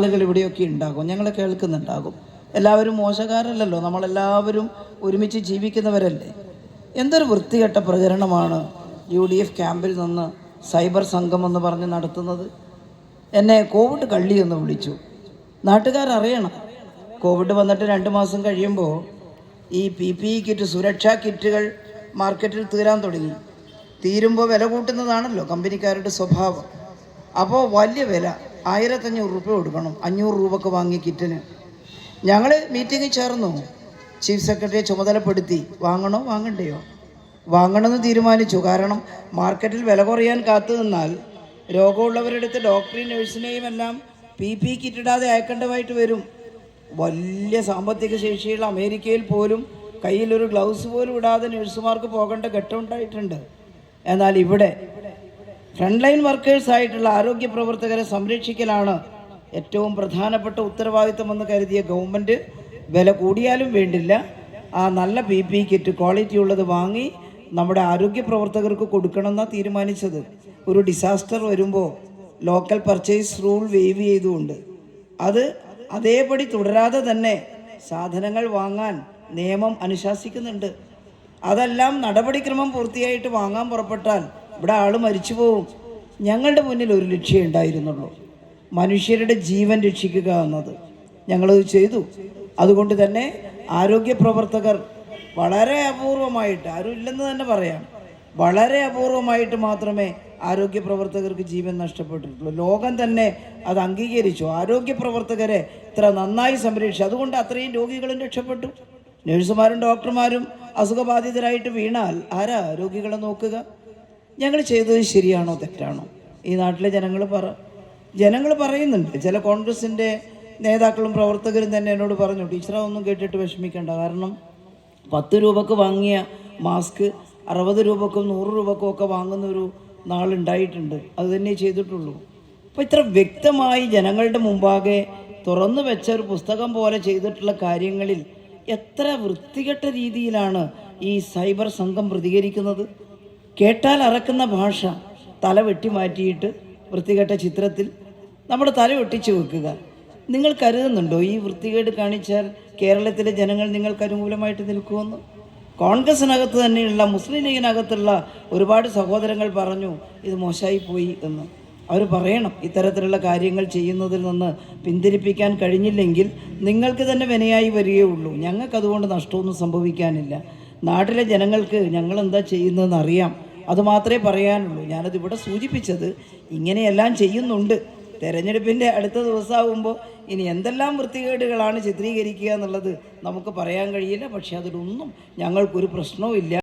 ആളുകൾ ഇവിടെയൊക്കെ ഉണ്ടാകും. ഞങ്ങൾ കേൾക്കുന്നുണ്ടാകും. എല്ലാവരും മോശക്കാരല്ലല്ലോ. നമ്മളെല്ലാവരും ഒരുമിച്ച് ജീവിക്കുന്നവരല്ലേ? എന്തൊരു വൃത്തികെട്ട പ്രചരണമാണ് യു ഡി എഫ് ക്യാമ്പിൽ നിന്ന് സൈബർ സംഘം എന്ന് പറഞ്ഞ് നടത്തുന്നത്. എന്നെ കോവിഡ് കള്ളി എന്ന് വിളിച്ചു. നാട്ടുകാരറിയണം കോവിഡ് വന്നിട്ട് രണ്ട് മാസം കഴിയുമ്പോൾ ഈ പി പി ഇ കിറ്റ് സുരക്ഷാ കിറ്റുകൾ മാർക്കറ്റിൽ തീരാൻ തുടങ്ങി. തീരുമ്പോൾ വില കൂട്ടുന്നതാണല്ലോ കമ്പനിക്കാരുടെ സ്വഭാവം. അപ്പോൾ വലിയ വില. ആയിരത്തഞ്ഞൂറ് രൂപ കൊടുക്കണം. അഞ്ഞൂറ് രൂപക്ക് വാങ്ങിയ കിറ്റിന്. ഞങ്ങൾ മീറ്റിങ്ങിൽ ചേർന്നു. ചീഫ് സെക്രട്ടറിയെ ചുമതലപ്പെടുത്തി. വാങ്ങണോ? വാങ്ങണ്ടയോ? വാങ്ങണമെന്ന് തീരുമാനിച്ചു. കാരണം മാർക്കറ്റിൽ വില കുറയാൻ കാത്തു നിന്നാൽ രോഗമുള്ളവരെടുത്ത് ഡോക്ടറെയും നഴ്സിനെയും എല്ലാം പി പി കിറ്റിടാതെ അയക്കേണ്ടതായിട്ട് വരും. വലിയ സാമ്പത്തിക ശേഷിയുള്ള അമേരിക്കയിൽ പോലും കയ്യിലൊരു ഗ്ലൗസ് പോലും ഇടാതെ നഴ്സുമാർക്ക് പോകേണ്ട ഘട്ടമുണ്ടായിട്ടുണ്ട് എന്നാൽ ഇവിടെ ഫ്രണ്ട് ലൈൻ വർക്കേഴ്സ് ആയിട്ടുള്ള ആരോഗ്യ പ്രവർത്തകരെ സംരക്ഷിക്കലാണ് ഏറ്റവും പ്രധാനപ്പെട്ട ഉത്തരവാദിത്തമെന്ന് കരുതിയ ഗവൺമെന്റ് വില കൂടിയാലും വേണ്ടില്ല. ആ നല്ല പി പി കിറ്റ് ക്വാളിറ്റി ഉള്ളത് വാങ്ങി നമ്മുടെ ആരോഗ്യ പ്രവർത്തകർക്ക് കൊടുക്കണമെന്നാണ് തീരുമാനിച്ചത്. ഒരു ഡിസാസ്റ്റർ വരുമ്പോൾ ലോക്കൽ പർച്ചേസ് റൂൾ വേവ് ചെയ്തുകൊണ്ട്. അത് അതേപടി തുടരാതെ തന്നെ സാധനങ്ങൾ വാങ്ങാൻ നിയമം അനുശാസിക്കുന്നുണ്ട്. അതെല്ലാം നടപടിക്രമം പൂർത്തിയായിട്ട് വാങ്ങാൻ പുറപ്പെട്ടാൽ ഇവിടെ ആൾ മരിച്ചു പോവും. ഞങ്ങളുടെ മുന്നിൽ ഒരു ലക്ഷ്യം ഉണ്ടായിരുന്നുള്ളൂ. മനുഷ്യരുടെ ജീവൻ രക്ഷിക്കുക എന്നത്. ഞങ്ങളത് ചെയ്തു. അതുകൊണ്ട് തന്നെ ആരോഗ്യ പ്രവർത്തകർ വളരെ അപൂർവമായിട്ട് ആരും ഇല്ലെന്ന് തന്നെ പറയാം വളരെ അപൂർവമായിട്ട് മാത്രമേ ആരോഗ്യ പ്രവർത്തകർക്ക് ജീവൻ നഷ്ടപ്പെട്ടിട്ടുള്ളൂ. ലോകം തന്നെ അത് അംഗീകരിച്ചു. ആരോഗ്യ പ്രവർത്തകരെ ഇത്ര നന്നായി സംരക്ഷിച്ചു. അതുകൊണ്ട് അത്രയും രോഗികളും രക്ഷപ്പെട്ടു. നഴ്സുമാരും ഡോക്ടർമാരും അസുഖബാധിതരായിട്ട് വീണാൽ ആരാ രോഗികളെ നോക്കുക? ഞങ്ങൾ ചെയ്തത് ശരിയാണോ തെറ്റാണോ? ഈ നാട്ടിലെ ജനങ്ങൾ പറ ജനങ്ങൾ പറയുന്നുണ്ട്. ചില കോൺഗ്രസിന്റെ നേതാക്കളും പ്രവർത്തകരും തന്നെ എന്നോട് പറഞ്ഞു ടീച്ചറെ ഒന്നും കേട്ടിട്ട് വിഷമിക്കേണ്ട. കാരണം പത്ത് രൂപക്ക് വാങ്ങിയ മാസ്ക് അറുപത് രൂപക്കും നൂറ് രൂപക്കും ഒക്കെ വാങ്ങുന്നൊരു നാളുണ്ടായിട്ടുണ്ട്. അത് തന്നെ ചെയ്തിട്ടുള്ളൂ. അപ്പോൾ ഇത്ര വ്യക്തമായി ജനങ്ങളുടെ മുമ്പാകെ തുറന്നു വെച്ച ഒരു പുസ്തകം പോലെ ചെയ്തിട്ടുള്ള കാര്യങ്ങളിൽ എത്ര വൃത്തികെട്ട രീതിയിലാണ് ഈ സൈബർ സംഘം പ്രതികരിക്കുന്നത്? കേട്ടാൽ അറക്കുന്ന ഭാഷ തല വെട്ടി മാറ്റിയിട്ട് വൃത്തികെട്ട ചിത്രത്തിൽ നമ്മുടെ തല ഒട്ടിച്ചു വെക്കുക. നിങ്ങൾ കരുതുന്നുണ്ടോ ഈ വൃത്തികേട് കാണിച്ചാൽ കേരളത്തിലെ ജനങ്ങൾ നിങ്ങൾക്ക് അനുകൂലമായിട്ട് നിൽക്കുമെന്ന്? കോൺഗ്രസിനകത്ത് തന്നെയുള്ള മുസ്ലിം ലീഗിനകത്തുള്ള ഒരുപാട് സഹോദരങ്ങൾ പറഞ്ഞു ഇത് മോശമായി പോയി എന്ന്. അവർ പറയണം ഇത്തരത്തിലുള്ള കാര്യങ്ങൾ ചെയ്യുന്നതിൽ നിന്ന് പിന്തിരിപ്പിക്കാൻ കഴിഞ്ഞില്ലെങ്കിൽ നിങ്ങൾക്ക് തന്നെ വിനയായി വരികയുള്ളൂ ഞങ്ങൾക്ക് അതുകൊണ്ട് നഷ്ടമൊന്നും സംഭവിക്കാനില്ല. നാട്ടിലെ ജനങ്ങൾക്ക് ഞങ്ങൾ എന്താ ചെയ്യുന്നതെന്ന് അറിയാം. അതുമാത്രമേ പറയാനുള്ളൂ. ഞാനത് ഇവിടെ സൂചിപ്പിച്ചത് ഇങ്ങനെയെല്ലാം ചെയ്യുന്നുണ്ട്. തെരഞ്ഞെടുപ്പിന്റെ അടുത്ത ദിവസമാകുമ്പോൾ ഇനി എന്തെല്ലാം വൃത്തികേടുകളാണ് ചിത്രീകരിക്കുക എന്നുള്ളത് നമുക്ക് പറയാൻ കഴിയില്ല. പക്ഷേ അതിലൊന്നും ഞങ്ങൾക്കൊരു പ്രശ്നവും ഇല്ല